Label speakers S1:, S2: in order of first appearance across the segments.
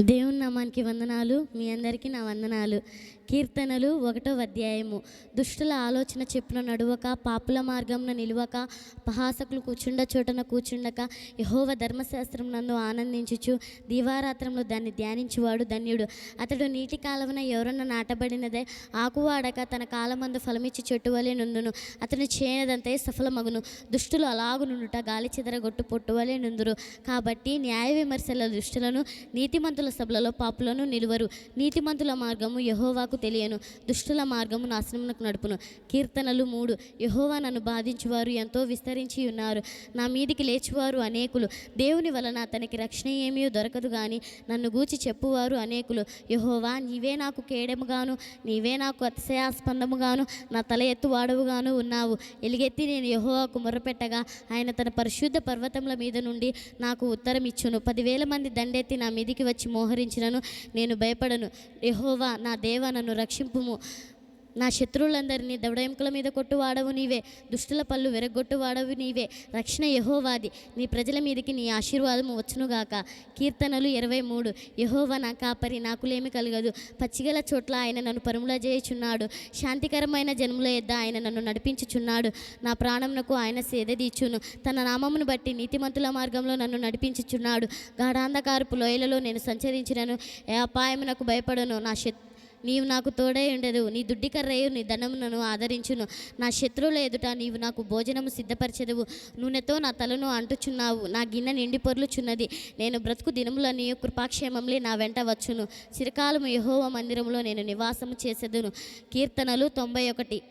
S1: దేవుని నామానికి వందనాలు. మీ అందరికీ నా వందనాలు. కీర్తనలు ఒకటో అధ్యాయము. దుష్టుల ఆలోచన చెప్పున నడువక పాపుల మార్గంన నిలువక పహాసకులు కూర్చుండ చోటన కూర్చుండక యహోవ ధర్మశాస్త్రం నందు ఆనందించుచు దీవారాత్రంలో దాన్ని ధ్యానించువాడు ధన్యుడు. అతడు నీటి కాలవన ఎవరన్నా నాటబడినదే ఆకువాడక తన కాలమందు ఫలమిచ్చి చెట్టువలే నుండును అతను చేయనదంతే సఫలమగును. దుష్టులు అలాగు నుండుట గాలి చెదరగొట్టు పొట్టువలే నుందురు. కాబట్టి న్యాయ విమర్శల దుష్టులను నీతిమంతుల సభలలో పాపులను నిలువరు. నీతిమంతుల మార్గము యహోవాకు తెలియను. దుష్టుల మార్గము నాశనమునకు నడుపును. కీర్తనలు మూడు. యహోవా నన్ను బాధించువారు ఎంతో విస్తరించి ఉన్నారు. నా మీదికి లేచివారు అనేకులు. దేవుని వలన అతనికి రక్షణ ఏమీ దొరకదు కానీ నన్ను గూచి చెప్పువారు అనేకులు. యహోవా నీవే నాకు కేడముగాను నీవే నాకు అతిశయాస్పందముగాను నా తల ఎత్తు వాడవుగాను ఉన్నావు. ఎలుగెత్తి నేను యహోవాకు మొరపెట్టగా ఆయన తన పరిశుద్ధ పర్వతముల మీద నుండి నాకు ఉత్తరం ఇచ్చును పదివేల మంది దండెత్తి నా మీదికి వచ్చి మోహరించినను నేను భయపడను. యహోవా నా దేవ నన్ను రక్షింపుము. నా శత్రువులందరినీ దవడయంకుల మీద కొట్టువాడవు నీవే. దుష్టుల పళ్ళు వెరగొట్టువాడవు నీవే. రక్షణ యహోవాది. నీ ప్రజల మీదకి నీ ఆశీర్వాదము వచ్చునుగాక. కీర్తనలు ఇరవై మూడు. యహోవా నా కాపరి నాకులేమి కలగదు. పచ్చిగల చోట్ల ఆయన నన్ను పరుముల చేయుచున్నాడు శాంతికరమైన జన్ముల యొద్ద ఆయన నన్ను నడిపించుచున్నాడు. నా ప్రాణమునకు ఆయన సేదదీచును. తన నామమును బట్టి నీతిమంతుల మార్గంలో నన్ను నడిపించుచున్నాడు. గాఢాంధకారపు లోయలలో నేను సంచరించినను. ఏ అపాయమునకు భయపడను. నా శత్రు నీవు నాకు తోడై ఉండదు. నీ దుడ్డికర్రయు నీ ధనమునను ఆదరించును. నా శత్రువుల ఎదుట నీవు నాకు భోజనము సిద్ధపరచెదవు. నూనెతో నా తలను అంటుచున్నావు. నా గిన్నె నిండి పొర్లుచున్నది. నేను బ్రతుకు దినములని కృపాక్షేమంలే నా వెంట వచ్చును. చిరకాలము యహోవ మందిరంలో నేను నివాసము చేసేదును. కీర్తనలు తొంభై ఒకటి.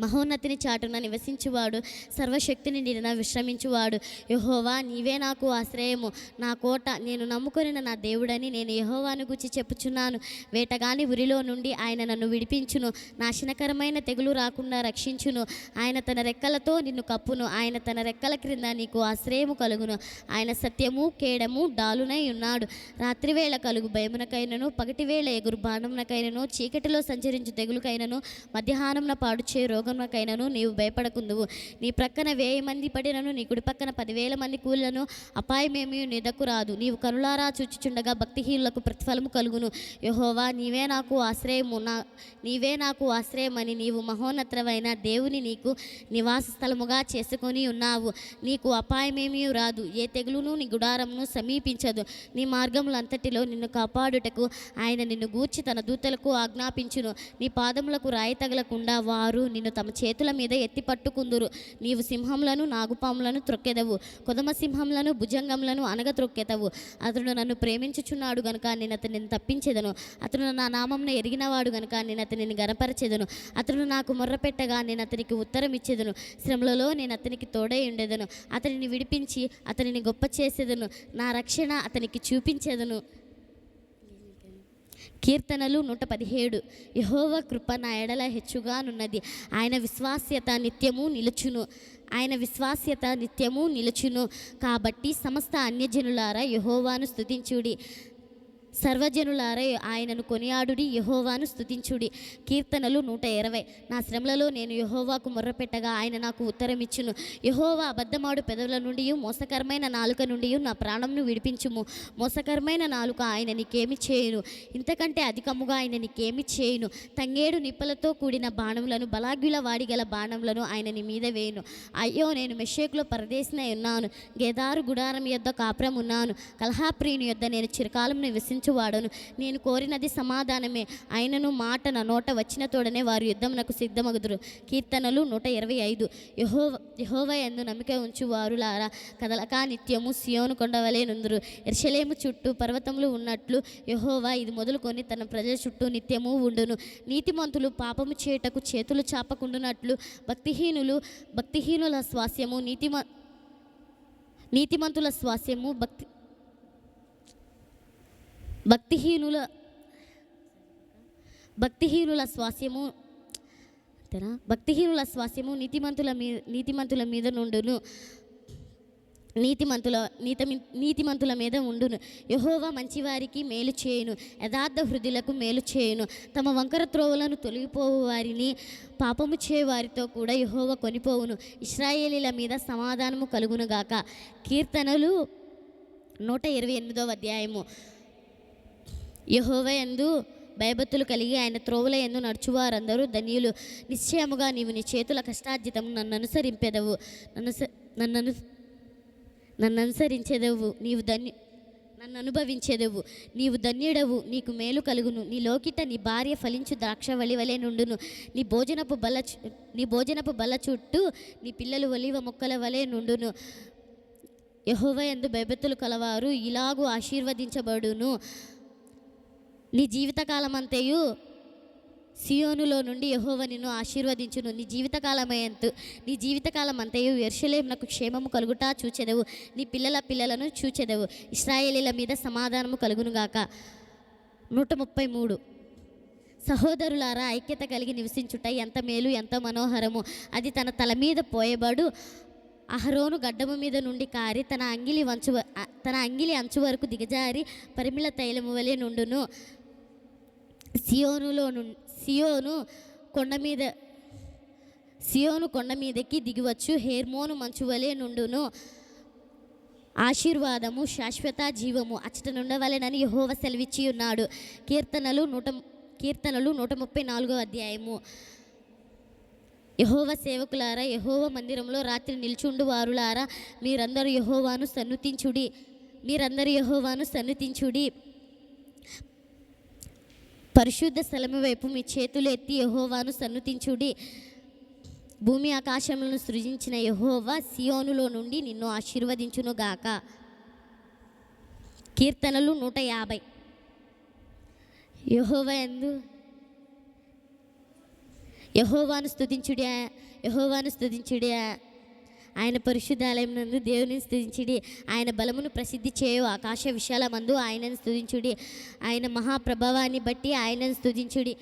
S1: మహోన్నతిని చాటున నివసించువాడు సర్వశక్తిని నిన్న విశ్రమించువాడు. యహోవా నీవే నాకు ఆశ్రయము. నా కోట నేను నమ్ముకొనిన నా దేవుడని నేను యహోవాను గురించి చెప్పుచున్నాను. వేటగాని ఉరిలో నుండి ఆయన నన్ను విడిపించును. నాశనకరమైన తెగులు రాకుండా రక్షించును. ఆయన తన రెక్కలతో నిన్ను కప్పును. ఆయన తన రెక్కల క్రింద నీకు ఆశ్రయము కలుగును. ఆయన సత్యము కేడము డాలునై ఉన్నాడు. రాత్రివేళ కలుగు భయమునకైనను పగటివేళ ఎగురు బాణమునకైనను చీకటిలో సంచరించు తెగులుకైనను మధ్యాహ్నంన పాడుచే రోగమునకైనను నీవు భయపడకుందువు. నీ ప్రక్కన వేయి మంది పడినను నీ కుడి పక్కన పదివేల మంది కూలను అపాయమేమి నిదకు రాదు. నీవు కనులారా చూచుచుండగా భక్తిహీనులకు ప్రతిఫలము కలుగును. యహోవా నీవే నాకు ఆశ్రయము. నా నీవే నాకు ఆశ్రయమని నీవు మహోన్నతమైన దేవుని నీకు నివాస స్థలముగా చేసుకొని ఉన్నావు. నీకు అపాయమేమీ రాదు. ఏ తెగులును నీ గుడారమును సమీపించదు. నీ మార్గములంతటిలో నిన్ను కాపాడుటకు ఆయన నిన్ను గూర్చి తన దూతలకు ఆజ్ఞాపించును. నీ పాదములకు రాయి తగలకుండా వారు నిన్ను తమ చేతుల మీద ఎత్తి పట్టుకుందురు. నీవు సింహములను నాగుపాములను త్రొక్కెదవు. కొదమ సింహములను భుజంగములను అనగ త్రొక్కెదవు అతడు నన్ను ప్రేమించుచున్నాడు గనుక నేను అతనిని తప్పించెదను. అతడు నా నామంను ఎరిగినవాడు గనుక నేను అతనిని గనపరచేదను. అతడు నాకు మొర్రపెట్టగా నేను అతనికి ఉత్తరం ఇచ్చేదను శ్రమలలో నేను అతనికి తోడై ఉండేదను. అతనిని విడిపించి అతనిని గొప్ప చేసేదను నా రక్షణ అతనికి చూపించేదను. కీర్తనలు నూట పదిహేడు. యహోవ కృప నా ఎడల హెచ్చుగానున్నది ఆయన విశ్వాస్యత నిత్యము నిలుచును. ఆయన విశ్వాస్యత నిత్యము నిలుచును. కాబట్టి సమస్త అన్యజనులారా యహోవాను స్తుతించుడి. సర్వజనులారే ఆయనను కొనియాడుడి యహోవాను స్తుతించుడి. కీర్తనలు నూట ఇరవై. నా శ్రమలలో నేను యహోవాకు మొర్రపెట్టగా ఆయన నాకు ఉత్తరం ఇచ్చును యహోవా అబద్ధమాడు పెదవుల నుండి మోసకరమైన నాలుక నుండి నా ప్రాణంను విడిపించుము. మోసకరమైన నాలుక ఆయన నీకేమి చేయును? ఇంతకంటే అధికముగా ఆయన నీకేమి చేయును? తంగేడు నిప్పలతో కూడిన బాణములను బలాగ్యుల వాడిగల బాణములను ఆయన నీ మీద వేయును. అయ్యో నేను మెషేకులో పరదేశినై ఉన్నాను. గేదారు గుడారం యొద్ద కాపురం ఉన్నాను కలహాప్రియుని యొద్ద నేను చిరకాలం నివసించువాడను నేను కోరినది సమాధానమే. ఆయనను మాట నా నోట వచ్చిన తోడనే వారు యుద్ధమునకు సిద్ధమగుదురు. కీర్తనలు నూట ఇరవై ఐదు. యహో యహోవ ఎందు నమ్మిక ఉంచు వారులారా కదలక నిత్యము సియోను కొండవలే నుందురు. ఎర్షలేము చుట్టూ పర్వతములు ఉన్నట్లు యహోవా ఇది మొదలుకొని తన ప్రజల చుట్టూ నిత్యము ఉండును. నీతిమంతులు పాపము చేయుటకు చేతులు చాపకుండునట్లు భక్తిహీనులు భక్తిహీనుల స్వాస్యము నీతిమ నీతిమంతుల స్వాస్యము భక్తి భక్తిహీనుల భక్తిహీనుల స్వాస్యము అంతేనా? భక్తిహీనుల స్వాస్యము నీతిమంతుల మీద నీతిమంతుల మీద నుండును. నీతిమంతుల నీతి నీతిమంతుల మీద ఉండును. యహోవా మంచివారికి మేలు చేయును. యథార్థ హృదయులకు మేలు చేయును. తమ వంకర త్రోవలను తొలగిపోవు వారిని పాపము చేయవారితో కూడా యహోవ కొనిపోవును. ఇస్రాయేలీల మీద సమాధానము కలుగునుగాక. కీర్తనలు నూట ఇరవై ఎనిమిదవ అధ్యాయము. యహోవ ఎందు భయభత్తులు కలిగి ఆయన త్రోవుల ఎందు నడుచువారందరూ ధన్యులు. నిశ్చయముగా నీవు నీ చేతుల కష్టార్జితము నన్ను అనుసరింపెదవు నన్ను నన్ను నన్ను అనుసరించేదవు నీవు ధన్యు నన్ను అనుభవించేదవు నీవు ధన్యుడవు. నీకు మేలు కలుగును. నీ లోకిట నీ భార్య ఫలించు ద్రాక్షవళి వలె నుండును. నీ భోజనపు బల నీ భోజనపు బల చుట్టూ నీ పిల్లలు ఒలివ మొక్కల వలె నుండును. యహోవ ఎందు భయభత్తులు కలవారు. ఇలాగూ ఆశీర్వదించబడును. నీ జీవితకాలం అంతయు సియోనులో నుండి యహోవ నిన్ను ఆశీర్వదించును. నీ జీవితకాలమయంతు నీ జీవితకాలం అంతయు నాకు క్షేమము కలుగుటా చూచెదవు. నీ పిల్లల పిల్లలను చూచెదవు. ఇస్రాయేలీల మీద సమాధానము కలుగునుగాక. నూట ముప్పై మూడు సహోదరులారా ఐక్యత కలిగి నివసించుట ఎంత మేలు ఎంత మనోహరము. అది తన తల మీద పోయబడు అహరోను గడ్డము మీద నుండి కారి తన అంగిలి వంచు తన అంగిలి అంచు వరకు దిగజారి పరిమిళ తైలము వలె నుండును. సియోనులో సియోను కొండ మీద సియోను కొండ మీదకి దిగివచ్చు. హేర్మోను మంచువలే నుండును. ఆశీర్వాదము శాశ్వత జీవము అచ్చట నుండవలెనని యహోవ సెలవిచ్చి ఉన్నాడు. కీర్తనలు నూట కీర్తనలు నూట ముప్పై నాలుగో అధ్యాయము. యహోవ సేవకులారా యహోవ మందిరంలో రాత్రి నిల్చుండు వారులారా మీరందరూ యహోవాను సన్నుతించుడి మీరందరూ యహోవాను సన్నుతించుడి. పరిశుద్ధ స్థలము వైపు మీ చేతులు ఎత్తి యహోవాను సన్నుతించుడి. భూమి ఆకాశములను సృజించిన యహోవా సియోనులో నుండి నిన్ను ఆశీర్వదించును గాక. కీర్తనలు నూట యాభై. యహోవా ఎందు యహోవాను స్తుతించుడియా యహోవాను స్తుతించుడియా ఆయన పరిశుద్ధాలయం నందు దేవుని స్థుతించుడి. ఆయన బలమును ప్రసిద్ధి చేయు ఆకాశ విశాల మందు ఆయనను స్థుతించుడి. ఆయన మహాప్రభావాన్ని బట్టి ఆయనను స్థుతించుడి.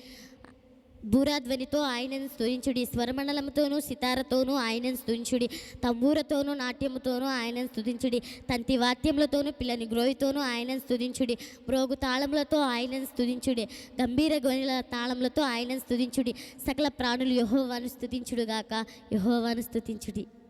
S1: భూరాధ్వనితో ఆయనను స్తుతించుడి స్వరమండలంతోనూ సితారతోనూ ఆయనను స్తుతించుడి తంబూరతోనూ నాట్యముతోనూ ఆయనను స్తుతించుడి తంతి వాద్యములతోనూ పిల్లని గ్రోయితోనూ ఆయనను స్తుతించుడి మ్రోగు తాళములతో ఆయనను స్తుతించుడి గంభీర గొనిల తాళములతో ఆయనను స్తుతించుడి సకల ప్రాణులు యహోవాను స్తుతించుడుగాక యహోవాను స్తుతించుడి